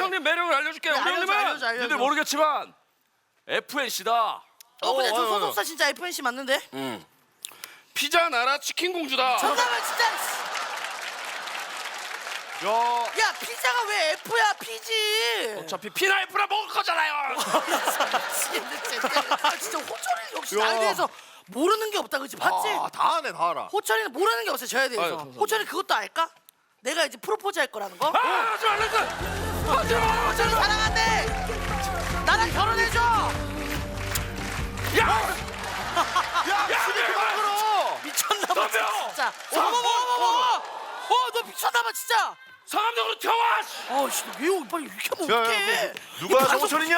형님 매력을 알려줄게. 우리 알려줘, 형님은 알려줘, 알려줘. 니들 모르겠지만 FNC다. 어 근데 저 어, 어. 소속사 진짜 FNC 맞는데? 피자 나라 치킨 공주다. 잠깐만 진짜 야, 야 피자가 왜 F야 P지 어차피 피나 F나 먹을 거잖아요. 미치겠네 진짜 아, 진짜 호철이 역시 야. 나에 대해서 모르는 게 없다 그치 봤지? 아, 다 아네, 다 알아. 호철이는 모르는 게 없어 저에 아유, 대해서 감사합니다. 호철이 그것도 알까? 내가 이제 프로포즈 할 거라는 거? 아, 하지 말랬어. 하지 마. 호철이 사랑한대 나랑 결혼해줘 야, 야, 수비 그만 걸어. 미쳤나봐 덤벼! 진짜 어머머머머머 어너 미쳤나봐 진짜 상암동으로 튀어와. 씨. 어씨 왜 빨리 이렇게 하면 야, 야, 어떡해 그, 누가 정철이냐?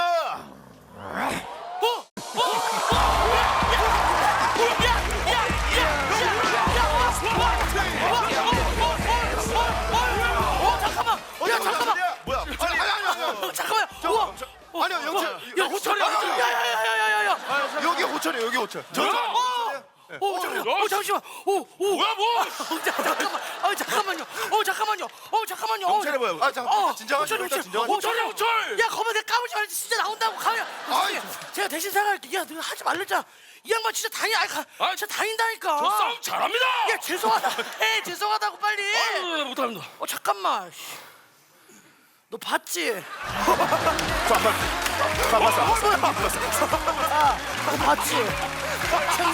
아니야, 영철. 야 호철이 야야 야 야 야 야 야 여기 호철이, 여기 호철. 저? 저, 오 잠시만 오 잠시만 오 오 뭐야 뭐? 어, 자, 잠깐만 아 잠깐만요 어 잠깐만요 어 잠깐만요 어, 영철이 뭐야? 아, 잠깐, 어, 진정하시고, 일단. 진정하시고. 호철이 호철. 야 거봐 내가 까불지 말지 진짜 나온다고 가면 아이. 제가 대신 사과할게 야 내가 하지 말랬잖아 이 양반 진짜 다니 아이 가 아이, 진짜 다닌다니까 저 싸움 잘합니다. 야 죄송하다 해 죄송하다고 빨리 아유, 못합니다. 어 잠깐만 씨. 너 봤지? 봐, 봤어. 너 봤지? 봤냐?